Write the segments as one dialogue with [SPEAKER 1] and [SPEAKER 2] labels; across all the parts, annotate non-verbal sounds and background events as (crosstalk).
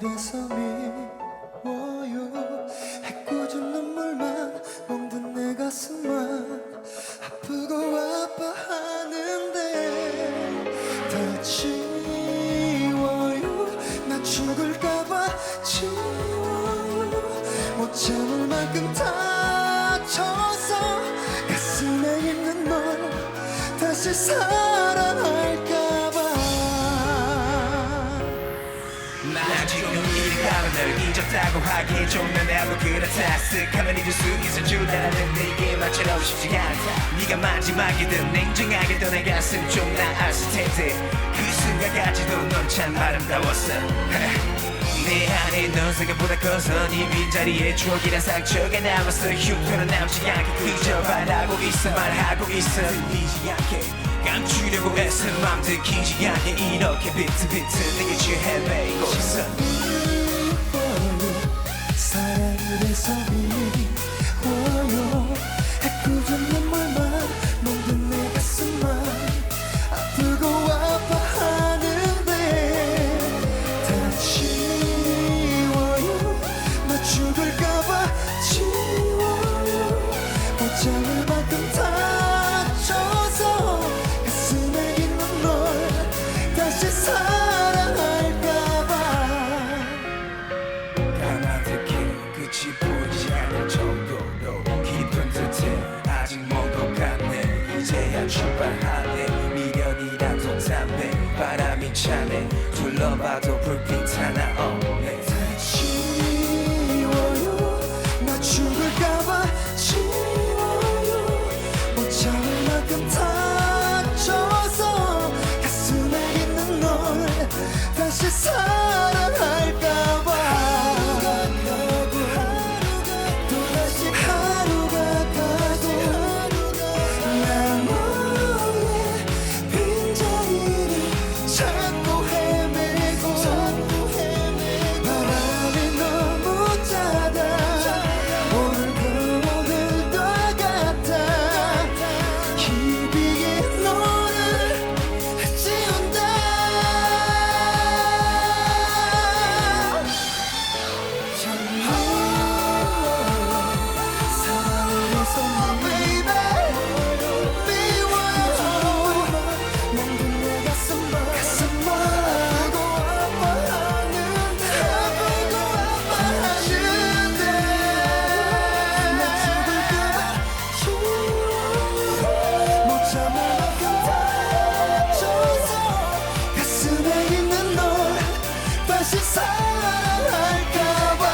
[SPEAKER 1] 그래서 미워요. 해꼬준 눈물만 멍든 내 가슴만 아프고 아파하는데 다 지워요. 나 죽을까봐
[SPEAKER 2] 지워요. 못 참을 만큼 다쳐서 가슴에 있는 널 다시 사랑하 널 잊었다고 하기엔 좀더 나도 그렇다 쓱하면 잊을 수 있을 줄 알았는데 이게 마처럼 쉽지 않다. 네가 마지막이든 냉정하게도 내 가슴 좀 나았을 텐데 그 순간까지도 넌 참 아름다웠어. (laughs) 내 안에 넌 생각보다 커서 네 빈자리에 추억이란 상처가 남았어. 흉터는 남지 않게 그저 바라고 있어 말하고 있어. 들리지 않게 감추려고 애써 맘 들키지 않게 이렇게 비트비트 내게 취해 매이고 있어
[SPEAKER 1] 해서 미워요 해꾸은 눈물만 멍든 내 가슴만. 아프고 아파하는데 다 지워요. 나 죽을까봐 지워요. 옷장을 만큼 다
[SPEAKER 2] 출발하네. 미련이라도 담배 바람이 차네. 둘러봐도 불빛 하나 없
[SPEAKER 1] 다시 사랑할까봐.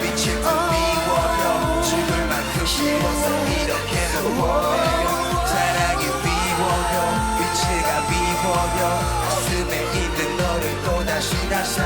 [SPEAKER 2] 미칠 듯 미워요 죽을 만큼 미워서 이렇게 미워요 사랑이 미워요. 빛이가 미워요. 가슴에 있는 너를 또다시 나사